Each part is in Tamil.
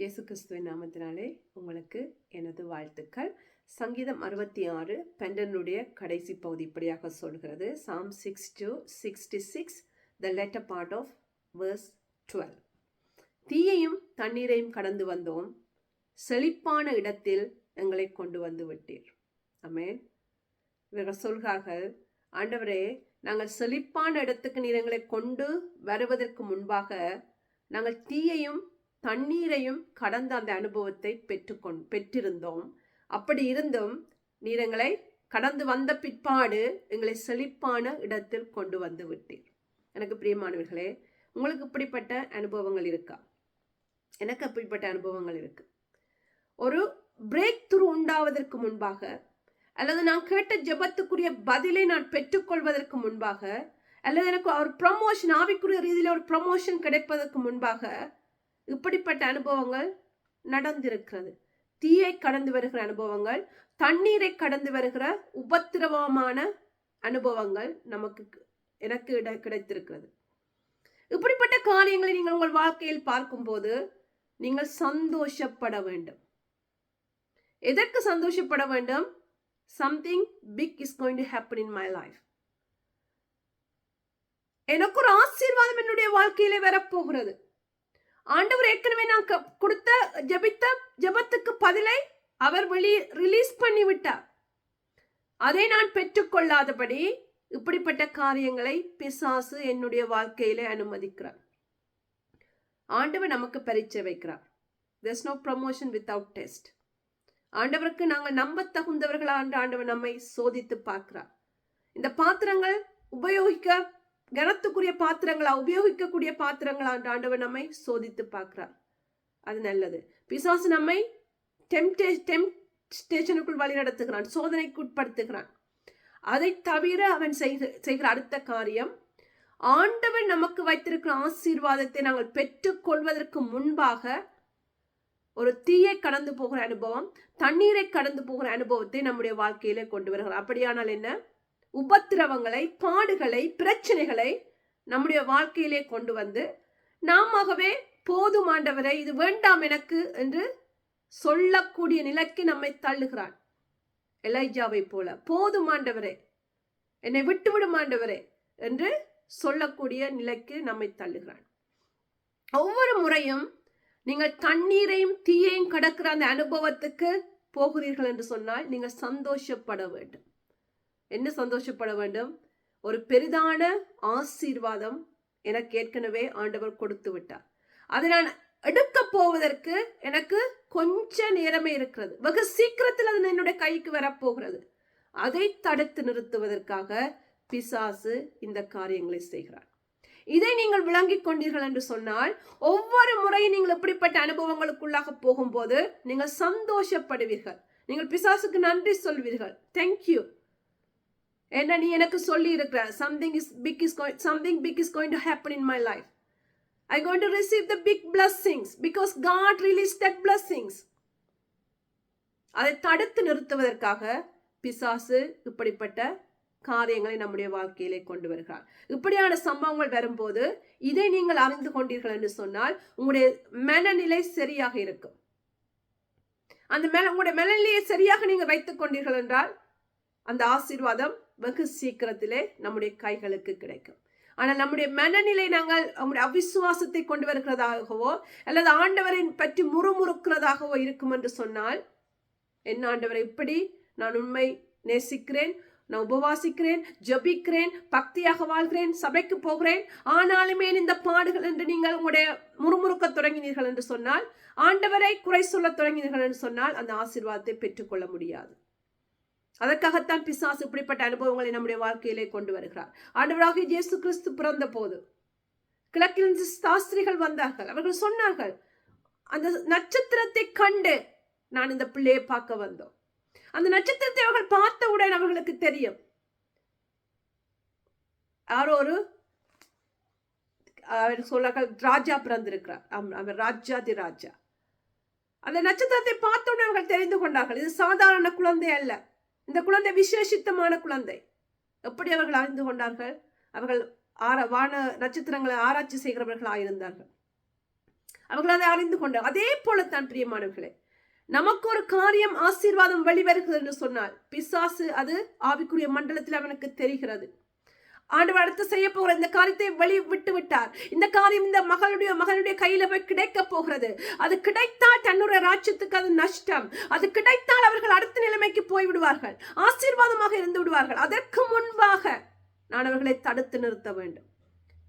இயேசு கிறிஸ்துவின் நாமத்தினாலே உங்களுக்கு எனது வாழ்த்துக்கள். சங்கீதம் அறுபத்தி ஆறு பெண்டனுடைய கடைசி பகுதி இப்படியாக சொல்கிறது. Psalm six to sixty six the latter part of verse twelve தீயையும் தண்ணீரையும் கடந்து வந்தோம். செழிப்பான இடத்தில் எங்களை கொண்டு வந்து விட்டீர். அமேன் இவர்கள் சொல்கிறார்கள் ஆண்டவரே நாங்கள் செழிப்பான இடத்துக்கு நீர் எங்களை கொண்டு வருவதற்கு முன்பாக நாங்கள் தீயையும் தண்ணீரையும் கடந்த அந்த அனுபவத்தை பெற்றுக்கொண் பெற்றிருந்தோம். அப்படி இருந்தும் நீர் எங்களை கடந்து வந்த பிற்பாடு எங்களை செழிப்பான இடத்தில் கொண்டு வந்து விட்டீர். எனக்கு பிரியமானவர்களே உங்களுக்கு இப்படிப்பட்ட அனுபவங்கள் இருக்கா? எனக்கு அப்படிப்பட்ட அனுபவங்கள் இருக்கு. ஒரு பிரேக் த்ரூ உண்டாவதற்கு முன்பாக அல்லது நான் கேட்ட ஜெபத்துக்குரிய பதிலை நான் பெற்றுக்கொள்வதற்கு முன்பாக அல்லது எனக்கு ஒரு ப்ரமோஷன் ஆவிக்குரிய ரீதியில் ஒரு ப்ரமோஷன் கிடைப்பதற்கு முன்பாக இப்படிப்பட்ட அனுபவங்கள் நடந்திருக்கிறது. தீயை கடந்து வருகிற அனுபவங்கள் தண்ணீரை கடந்து வருகிற உபத்திரவமான அனுபவங்கள் நமக்கு எனக்கு இட கிடைத்திருக்கிறது. இப்படிப்பட்ட காரியங்களை நீங்கள் உங்கள் வாழ்க்கையில் பார்க்கும்போது நீங்கள் சந்தோஷப்பட வேண்டும். எதற்கு சந்தோஷப்பட வேண்டும்? Something big is going to happen in my life எனக்கு ஒரு ஆசீர்வாதம் என்னுடைய வாழ்க்கையிலே வரப்போகிறது. ஆண்டவர் ஏற்கனவே நான் கொடுத்த ஜபித்த ஜபத்துக்கு பதிலை அவர் வெளி ரிலீஸ் பண்ணி விட்டார் அதை நான் பெற்றுக்கொள்ளாதபடி இப்படிப்பட்ட காரியங்களை பிசாசு என்னுடைய வாழ்க்கையிலே அனுமதிக்கிறார். ஆண்டவர் நமக்கு பரீட்சை வைக்கிறார். There's no promotion without test ஆண்டவருக்கு நாங்கள் நம்ப தகுந்தவர்களா என்று ஆண்டவர் நம்மை சோதித்து பார்க்கிறார். இந்த பாத்திரங்கள் உபயோகிக்க கனத்துக்குரிய பாத்திரங்களா உபயோகிக்கக்கூடிய பாத்திரங்களா என்று ஆண்டவர் நம்மை சோதித்து பார்க்கிறார். அது நல்லது. பிசாசு நம்மை டெம்டே டெம்டேஷனுக்குள் வழி நடத்துகிறான் சோதனைக்கு உட்படுத்துகிறான். அதை தவிர அவன் செய்கிற அடுத்த காரியம் ஆண்டவர் நமக்கு வைத்திருக்கிற ஆசீர்வாதத்தை நாங்கள் பெற்றுக்கொள்வதற்கு முன்பாக ஒரு தீயை கடந்து போகிற அனுபவம் தண்ணீரை கடந்து போகிற அனுபவத்தை நம்முடைய வாழ்க்கையிலே கொண்டு வருகிறார். அப்படியானால் என்ன? உபத்திரவங்களை பாடுகளை பிரச்சனைகளை நம்முடைய வாழ்க்கையிலே கொண்டு வந்து நாமவே போதுமாண்டவரை இது வேண்டாம் எனக்கு என்று சொல்லக்கூடிய நிலைக்கு நம்மை தள்ளுகிறான். எலைஜாவை போல போதுமாண்டவரே என்னை விட்டு விடுமாண்டவரே என்று சொல்லக்கூடிய நிலைக்கு நம்மை தள்ளுகிறான். ஒவ்வொரு முறையும் நீங்கள் தண்ணீரையும் தீயையும் கடக்கிற அந்த அனுபவத்துக்கு போகிறீர்கள் என்று சொன்னால் நீங்கள் சந்தோஷப்பட வேண்டும். என்ன சந்தோஷப்பட வேண்டும்? ஒரு பெரிதான ஆசீர்வாதம் எனக்கு ஏற்கனவே ஆண்டவர் கொடுத்து விட்டார். அதை நான் எடுக்க போவதற்கு எனக்கு கொஞ்ச நேரமே இருக்கிறது. வெகு சீக்கிரத்தில் அது என்னுடைய கைக்கு வரப்போகிறது. அதை தடுத்து நிறுத்துவதற்காக பிசாசு இந்த காரியங்களை செய்கிறார். இதை நீங்கள் விளங்கிக் கொண்டீர்கள் என்று சொன்னால் ஒவ்வொரு முறையும் நீங்கள் இப்படிப்பட்ட அனுபவங்களுக்குள்ளாக போகும்போது நீங்கள் சந்தோஷப்படுவீர்கள். நீங்கள் பிசாசுக்கு நன்றி சொல்வீர்கள். தேங்க்யூ என்ன நீ எனக்கு சொல்லி இருக்கிற something is big is something big is going to happen in my life I going to receive the big blessings because God release that blessings அதை தடுத்து நிறுத்துவதற்காக பிசாசு இப்படிப்பட்ட காரியங்களை நம்முடைய வாழ்க்கையிலே கொண்டு வருகிறார். இப்படியான சம்பவங்கள் வரும்போது இதை நீங்கள் அறிந்து கொண்டீர்கள் என்று சொன்னால் உங்களுடைய மனநிலை சரியாக இருக்கும். அந்த மேல உங்களுடைய மனநிலையை சரியாக நீங்கள் வைத்துக் கொண்டீர்கள் என்றால் அந்த ஆசீர்வாதம் வெகு சீக்கிரத்திலே நம்முடைய கைகளுக்கு கிடைக்கும். ஆனால் நம்முடைய மனநிலை நாங்கள் நம்முடைய அவிசுவாசத்தை கொண்டு வருகிறதாகவோ அல்லது ஆண்டவரை பற்றி முறுமுறுக்கிறதாகவோ இருக்கும் என்று சொன்னால் என்ன ஆண்டவரை இப்படி நான் உண்மை நேசிக்கிறேன் நான் உபவாசிக்கிறேன் ஜபிக்கிறேன் பக்தியாக வாழ்கிறேன் சபைக்கு போகிறேன் ஆனாலுமே இந்த பாடுகள் என்று நீங்கள் உங்களுடைய முறுமுறுக்க தொடங்கினீர்கள் என்று சொன்னால் ஆண்டவரை குறை சொல்ல தொடங்கினீர்கள் என்று சொன்னால் அந்த ஆசீர்வாதத்தை பெற்றுக்கொள்ள முடியாது. அதற்காகத்தான் பிசாசு இப்படிப்பட்ட அனுபவங்களை நம்முடைய வாழ்க்கையிலே கொண்டு வருகிறார். ஆண்டவராக இயேசு கிறிஸ்து பிறந்த போது கிழக்கிலிருந்து சாஸ்திரிகள் வந்தார்கள். அவர்கள் சொன்னார்கள் அந்த நட்சத்திரத்தை கண்டு நான் இந்த பிள்ளையை பார்க்க வந்தோம். அந்த நட்சத்திரத்தை அவர்கள் பார்த்தவுடன் அவர்களுக்கு தெரியும். யாரோ ஒரு அவர் சொல்றார்கள் ராஜா பிறந்திருக்கிறார். அவர் ராஜாதி ராஜா. அந்த நட்சத்திரத்தை பார்த்தவுடன் அவர்கள் தெரிந்து கொண்டார்கள் இது சாதாரண குழந்தை அல்ல. இந்த குழந்தை விசேஷித்தமான குழந்தை. எப்படி அவர்கள் அறிந்து கொண்டார்கள்? அவர்கள் ஆர வான நட்சத்திரங்களை ஆராய்ச்சி செய்கிறவர்களாக இருந்தார்கள் அவர்கள் அதை அறிந்து கொண்டார். அதே போலத்தான் பிரியமானவர்களே நமக்கு ஒரு காரியம் ஆசீர்வாதம் வெளிவருகிறது என்று சொன்னால் பிசாசு அது ஆவிக்குரிய மண்டலத்தில் அவனுக்கு தெரிகிறது. ஆண்டவர் அடுத்து செய்ய போகிற இந்த காரியத்தை வெளி விட்டு விட்டார். இந்த காரியம் இந்த மகளுடைய மகனுடைய கையில போய் கிடைக்க போகிறது. அது கிடைத்தால் தன்னுடைய ராஜ்யத்துக்கு அது நஷ்டம். அது கிடைத்தால் அவர்கள் அடுத்த நிலைமைக்கு போய் விடுவார்கள். ஆசீர்வாதமாக இருந்து விடுவார்கள். அதற்கு முன்பாக நான் அவர்களை தடுத்து நிறுத்த வேண்டும்.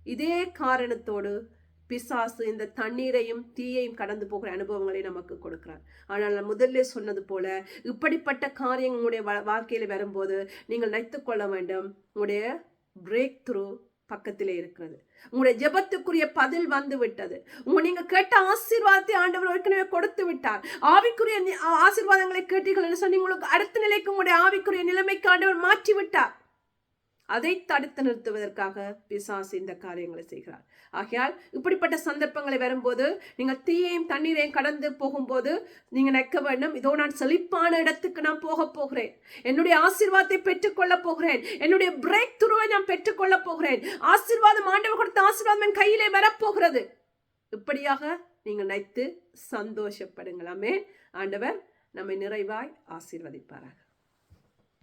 இதே காரணத்தோடு பிசாசு இந்த தண்ணீரையும் தீயையும் கடந்து போகிற அனுபவங்களை நமக்கு கொடுக்கிறார். ஆனால் நான் முதல்ல சொன்னது போல இப்படிப்பட்ட காரியங்களுடைய உங்களுடைய வாழ்க்கையில் வரும்போது நீங்கள் நினைத்துக் கொள்ள வேண்டும். உங்களுடைய பிரேக் த்ரூ பக்கத்திலே இருக்கிறது. உங்களுடைய ஜெபத்துக்குரிய பதில் வந்து விட்டது உங்க நீங்க கேட்ட ஆசீர்வாதத்தை ஆண்டவர் ஏற்கனவே கொடுத்து விட்டார். ஆவிக்குரிய ஆசீர்வாதங்களை கேட்டீர்கள் என்று சொல்லி உங்களுக்கு அடுத்த நிலைக்கு உங்களுடைய ஆவிக்குரிய நிலைமைக்கு ஆண்டவர் மாற்றி விட்டார் அதை தடுத்து நிறுத்துவதற்காக பிசாசு இந்த காரியங்களை செய்கிறார். ஆகையால் இப்படிப்பட்ட சந்தர்ப்பங்களை வரும்போது நீங்கள் தீயையும் தண்ணீரையும் கடந்து போகும்போது நீங்கள் நிற்க வேண்டும். இதோ நான் செழிப்பான இடத்துக்கு நான் போக போகிறேன். என்னுடைய ஆசீர்வாதத்தை பெற்றுக்கொள்ள போகிறேன். என்னுடைய பிரேக் துருவை நான் பெற்றுக்கொள்ள போகிறேன். ஆசீர்வாதம் ஆண்டவர் கொடுத்த ஆசீர்வாதம் என் கையிலே வரப்போகிறது. இப்படியாக நீங்கள் நினைத்து சந்தோஷப்படுங்களாமே ஆண்டவர் நம்மை நிறைவாய் ஆசீர்வதிப்பாராக.